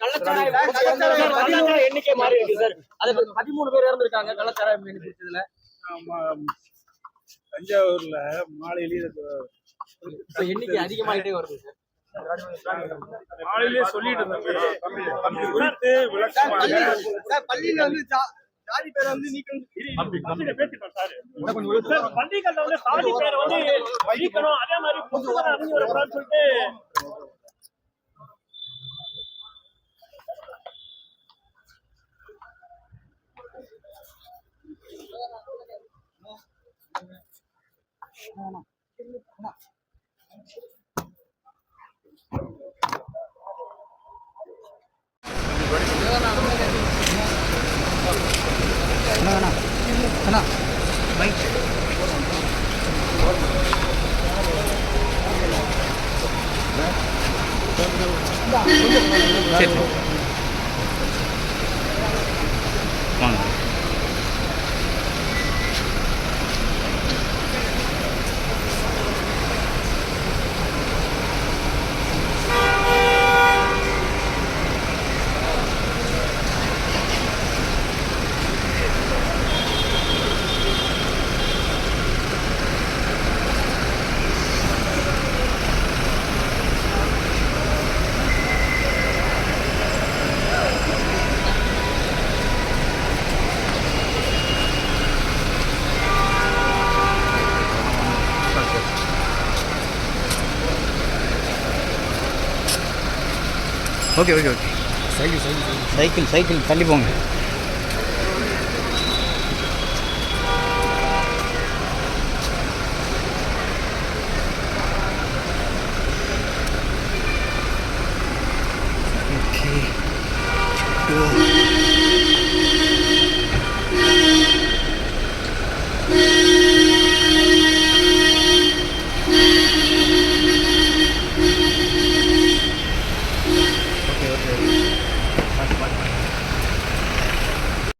கள்ளச்சாராய எண்ணிக்கை மாறி இருக்கு சார் அது பதிமூணு பேர் இறந்துருக்காங்க கள்ளச்சாராயம் பிடிச்சதுல ஆமா. தஞ்சாவூர்ல மாலையிலேயே இப்ப எண்ணிக்கை அதிகமாயிட்டே வருது சார் மாலையிலேயே சொல்லிட்டு இருந்தேன் பள்ளியில வந்து ஜாதி பேரை வந்து நீக்கம் பள்ளிகள்ல வந்து சாதி பேரை வந்து நீக்கணும். அதே மாதிரி புத்தகம் அறிஞ்சு வரக்கூடாதுன்னு சொல்லிட்டு okay okay okay cycle cycle தள்ளி போங்க. Okay Warte, warte, warte.